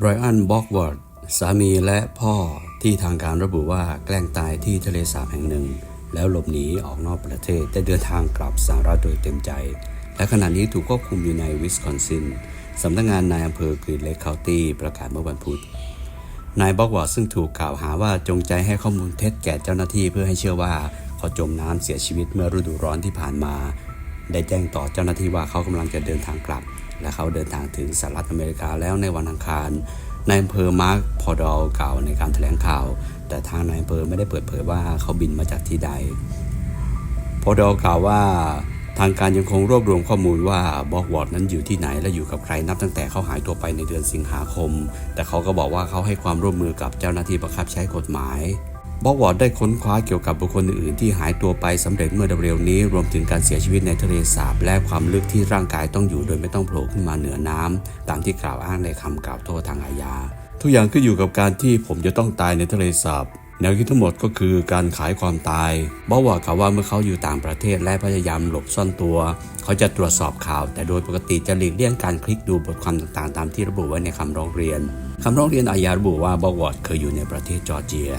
ไบรอันบ็อกวอร์ดสามีและพ่อที่ทางการระบุว่าแกล้งตายที่ทะเลสาบแห่งหนึ่ง แล้วหลบหนีออกนอกประเทศได้เดินทางกลับสหรัฐโดยเต็มใจ และขณะนี้ถูกควบคุมอยู่ในวิสคอนซินสำนักงานนายอำเภอกรีนเลคเคาน์ตี้ประกาศเมื่อวันพุธนายบอกวอร์ดซึ่งถูกกล่าวหาว่าจงใจให้ข้อมูลเท็จแก่เจ้าหน้าที่เพื่อให้เชื่อว่าเขาจมน้ำเสียชีวิตเมื่อฤดูร้อนที่ผ่านมา ได้แจ้งต่อเจ้าหน้าที่ว่าเขากำลังจะเดินทางกลับ และเขาเดินทางถึงสหรัฐอเมริกาแล้วในวันอังคารนายอำเภอมาร์คพอดอลกล่าวในการแถลงข่าว แต่ทางนายอำเภอไม่ได้เปิดเผยว่าเขาบินมาจากที่ใด พอดอกล่าวว่าทางการยังคงรวบรวมข้อมูลว่าบอกวอร์ดนั้นอยู่ที่ไหนและอยู่กับใครนับตั้งแต่เขาหายตัวไปในเดือนสิงหาคม แต่เขาก็บอกว่าเขาให้ความร่วมมือกับเจ้าหน้าที่บังคับใช้กฎหมาย บอกวอร์ดได้ค้นคว้าเกี่ยวกับบุคคลอื่นๆที่หายตัวไปสำเร็จเมื่อเร็วนี้ รวมถึงการเสียชีวิตในทะเลสาบและความลึกที่ร่างกายต้องอยู่โดยไม่ต้องโผล่ขึ้นมาเหนือน้ำตามที่กล่าวอ้างในคำกล่าวโทษทางอาญา ทุกอย่างขึ้นอยู่กับการที่ผมจะต้องตายในทะเลสาบแนวคิดทั้งหมดก็คือการขายความตายบอกว่าเขาว่าเมื่อเขาอยู่ต่างประเทศและพยายามหลบซ่อนตัว เขาจะตรวจสอบข่าว แต่โดยปกติจะหลีกเลี่ยงการคลิกดูบทความต่างๆ ตามที่ระบุไว้ในคำร้องเรียนคำร้องเรียนอาญาระบุว่าบอกวอดเคยอยู่ในประเทศจอร์เจีย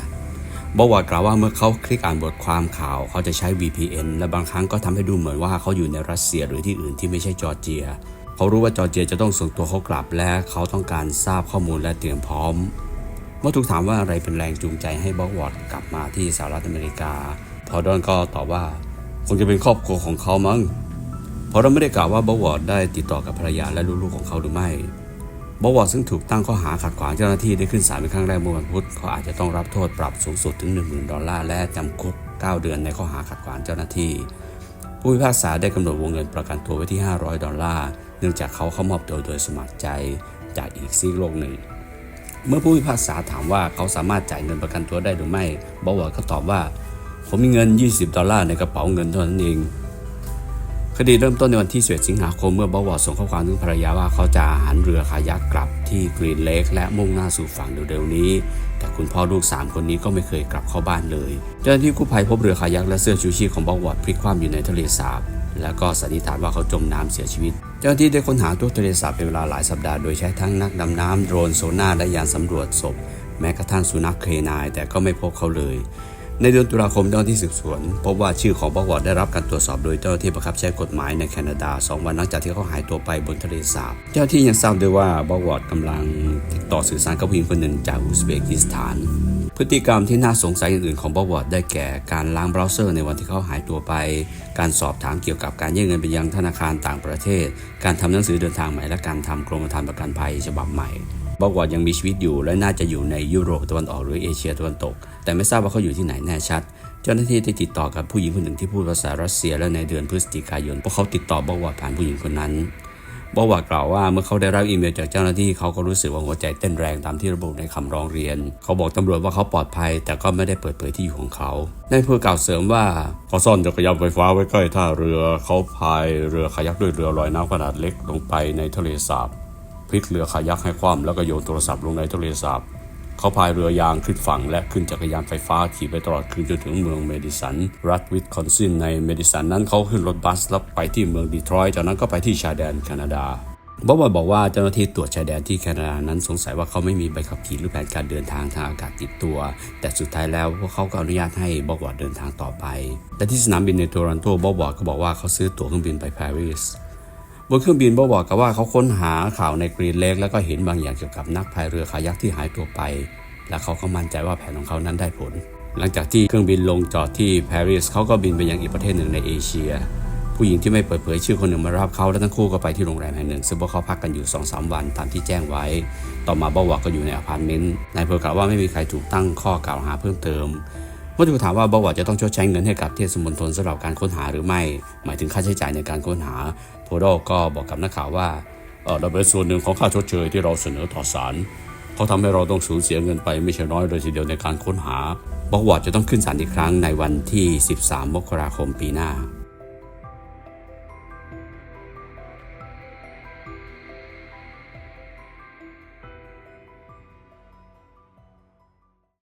บอกวอดกล่าวว่าเมื่อเขาคลิกอ่านบทความข่าว เขาจะใช้ VPN และบางครั้งก็ทำให้ดูเหมือนว่าเขาอยู่ในรัสเซียหรือที่อื่นที่ไม่ใช่จอร์เจีย เขารู้ว่าจอร์เจียจะต้องส่งตัวเขากลับและเขาต้องการทราบข้อมูลและเตรียมพร้อม เมื่อถูกถามว่าอะไรเป็นแรงจูงใจให้บอกวอร์ดกลับมาที่สหรัฐอเมริกา พอดอนก็ตอบว่าคงจะเป็นครอบครัวของเขามั้งพอดอนไม่ได้กล่าวว่าบอกวอร์ดได้ติดต่อกับภรรยาและลูกๆของเขาหรือไม่ บอวอร์ดซึ่งถูกตั้งข้อหาขัดขวางเจ้าหน้าที่ได้ขึ้นศาลเป็นครั้งแรกเมื่อวันพุธเขาอาจจะต้องรับโทษปรับสูงสุดถึง 10,000 ดอลลาร์และจำคุก 9 เดือนในข้อหาขัดขวางเจ้าหน้าที่ ผู้พิพากษาได้กำหนดวงเงินประกันตัวไว้ที่ 500 ดอลลาร์เนื่องจากเขาเข้ามอบตัวโดยสมัครใจจากอีกซีกโลกหนึ่ง เมื่อผู้พิพากษาถามว่าเขาสามารถจ่ายเงินประกันตัวได้หรือไม่บอว่าก็ตอบว่า ผมมีเงิน 20 ดอลลาร์ในกระเป๋าเงินเท่านั้นเอง คดีเริ่มต้นในวันที่11สิงหาคมเมื่อบอวอร์ดส่งข้อความถึงภรรยาว่าเขาจะหันเรือคายักกลับที่กรีนเลคและมุ่งหน้าสู่ฝั่งเร็วๆนี้ แต่คุณพ่อลูก 3 คนนี้ก็ไม่เคยกลับเข้าบ้านเลย เจ้าหน้าที่กู้ภัยพบเรือคายักและเสื้อชูชีพของบอวอร์ดพลิกคว่ำอยู่ในทะเลสาบ แล้วก็สันนิษฐานว่าเขาจมน้ำเสียชีวิต เจ้าหน้าที่ได้ค้นหาทั่วทะเลสาบเป็นเวลาหลายสัปดาห์โดยใช้ทั้งนักดำน้ำโดรนโซน่าและยานสำรวจศพ แม้กระทั่งสุนัขเคนายแต่ก็ไม่พบเขาเลย ในเดือนตุลาคมเจ้าหน้าที่สืบสวน พบว่าชื่อของบอกวอร์ดได้รับการตรวจสอบโดยเจ้าหน้าที่บังคับใช้กฎหมายในแคนาดา 2 วันหลังจากที่เขาหายตัวไปบนทะเลสาบ เจ้าหน้าที่ยังทราบด้วยว่าบอกวอร์ดกำลังติดต่อสื่อสารกับผู้หญิงคนหนึ่งจากอุซเบกิสถาน พฤติกรรมที่น่าสงสัยอื่นๆของบอกวอร์ดได้แก่การล้างเบราว์เซอร์ในวันที่เขาหายตัวไป การสอบถามเกี่ยวกับการยื่นเงินไปยังธนาคารต่างประเทศ การทำหนังสือเดินทางใหม่และการทำกรมธรรม์ประกันภัยฉบับใหม่ บอกว่ายังมีชีวิตอยู่และน่าจะอยู่ในยุโรปตะวันออกหรือเอเชียตะวันตก แต่ไม่ทราบว่าเขาอยู่ที่ไหนแน่ชัด เจ้าหน้าที่ได้ติดต่อกับผู้หญิงคนหนึ่งที่พูดภาษารัสเซียและในเดือนพฤศจิกายนพวกเขาติดต่อบอกว่าผ่านผู้หญิงคนนั้นบอกว่ากล่าวว่าเมื่อเขาได้รับอีเมลจากเจ้าหน้าที่เขาก็รู้สึกว่าหัวใจเต้นแรงตามที่ระบุในคำร้องเรียน เขาบอกตำรวจว่าเขาปลอดภัย แต่ก็ไม่ได้เปิดเผยที่อยู่ของเขาในเพื่อกล่าวเสริมว่าเขาซ่อนจักรยานไฟฟ้าไว้ใกล้ท่าเรือ เขาพายเรือคายักด้วยเรือลอยน้ำขนาดเล็กลงไปในทะเลสาบ พลิกเรือคายักให้คว่ำแล้วก็โยนโทรศัพท์ลงในทะเลสาบเขาพายเรือยางขึ้นฝั่งและขึ้นจักรยานไฟฟ้าขี่ไปตลอดคืนจนถึงเมืองเมดิสัน รัฐวิสคอนซินในเมดิสันนั้นเขาขึ้นรถบัสแล้วไปที่เมืองดีทรอยต์จากนั้นก็ไปที่ชายแดนแคนาดาบอบอยบอกว่าเจ้าหน้าที่ตรวจชายแดนที่แคนาดานั้นสงสัยว่าเขาไม่มีใบขับขี่หรือแผนการเดินทางทางอากาศติดตัว แต่สุดท้ายแล้วพวกเขาก็อนุญาตให้บอกวอร์ดเดินทางต่อไปแต่ที่สนามบินในโตรอนโตบอกวอร์ดก็บอกว่าเขาซื้อตั๋วเครื่องบินไปปารีส บนเครื่องบินบอกบอกกับว่าเขาค้นหาข่าวในกรีนเลกแล้วก็เห็นบางอย่างเกี่ยวกับนักพายเรือคายักที่หายตัวไป และเขาก็มั่นใจว่าแผนของเขานั้นได้ผล หลังจากที่เครื่องบินลงจอดที่ปารีสเขาก็บินไปยังอีกประเทศหนึ่งในเอเชีย ผู้หญิงที่ไม่เปิดเผยชื่อคนหนึ่งมารับเขาและทั้งคู่ก็ไปที่โรงแรมแห่งหนึ่ง ซึ่งพวกเขาพักกันอยู่2อสวันตามที่แจ้งไว้ ต่อมาบอกว่าก็อยู่ในอพาร์ตเมนต์นายเพอกล่าวว่าไม่มีใครถูกตั้งข้อกล่าวหาเพิ่มเติม มื่อถูกถามว่าบอวอร์ดจะต้องชดใช้เงินให้กับเทศมนตรสำหรับการค้นหาหรือไม่ หมายถึงค่าใช้จ่ายในการค้นหาโพโดก็บอกกับนักข่าวว่าเออเราเป็นส่วนหนึ่งของค่าชดเชยที่เราเสนอต่อศาลเขาทำให้เราต้องสูญเสียเงินไปไม่ใช่น้อยเลยทีเดียวในการค้นหาบอกวอดจะต้องขึ้นศาลอีกครั้งในวันที่ 13 มกราคมปีหน้า